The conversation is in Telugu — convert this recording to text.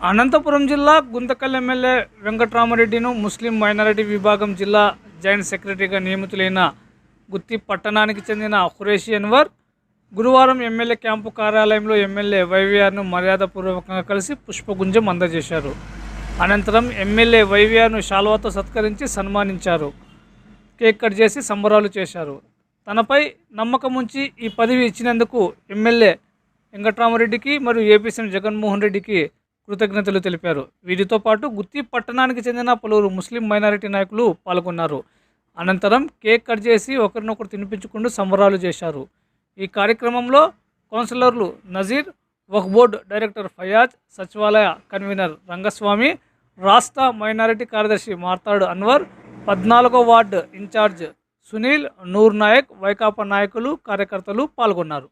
అనంతపురం జిల్లా గుంతకల్ ఎమ్మెల్యే వెంకట్రామరెడ్డిను ముస్లిం మైనారిటీ విభాగం జిల్లా జాయింట్ సెక్రటరీగా నియమితులైన గుత్తి పట్టణానికి చెందిన ఖురేషి అన్వర్ గురువారం ఎమ్మెల్యే క్యాంపు కార్యాలయంలో ఎమ్మెల్యే వైవీఆర్ను మర్యాదపూర్వకంగా కలిసి పుష్పగుంజం అందజేశారు. అనంతరం ఎమ్మెల్యే వైవీఆర్ను శాల్వాతో సత్కరించి సన్మానించారు. కేక్ కట్ చేసి సంబరాలు చేశారు. తనపై నమ్మకం ఉంచి ఈ పదవి ఇచ్చినందుకు ఎమ్మెల్యే వెంకట్రామరెడ్డికి మరియు ఏపీ సీఎం జగన్మోహన్ రెడ్డికి కృతజ్ఞతలు తెలిపారు. వీరితో పాటు గుత్తి పట్టణానికి చెందిన పలువురు ముస్లిం మైనారిటీ నాయకులు పాల్గొన్నారు. అనంతరం కేక్ కట్ చేసి ఒకరినొకరు తినిపించుకుంటూ సంబరాలు చేశారు. ఈ కార్యక్రమంలో కౌన్సిలర్లు నజీర్ వక్బోర్డ్ డైరెక్టర్ ఫయాజ్ సచివాలయ కన్వీనర్ రంగస్వామి రాష్ట్ర మైనారిటీ కార్యదర్శి మార్తాడు అన్వర్ పద్నాలుగో వార్డు ఇన్ఛార్జ్ సునీల్ నూర్ నాయక్ వైకాపా నాయకులు కార్యకర్తలు పాల్గొన్నారు.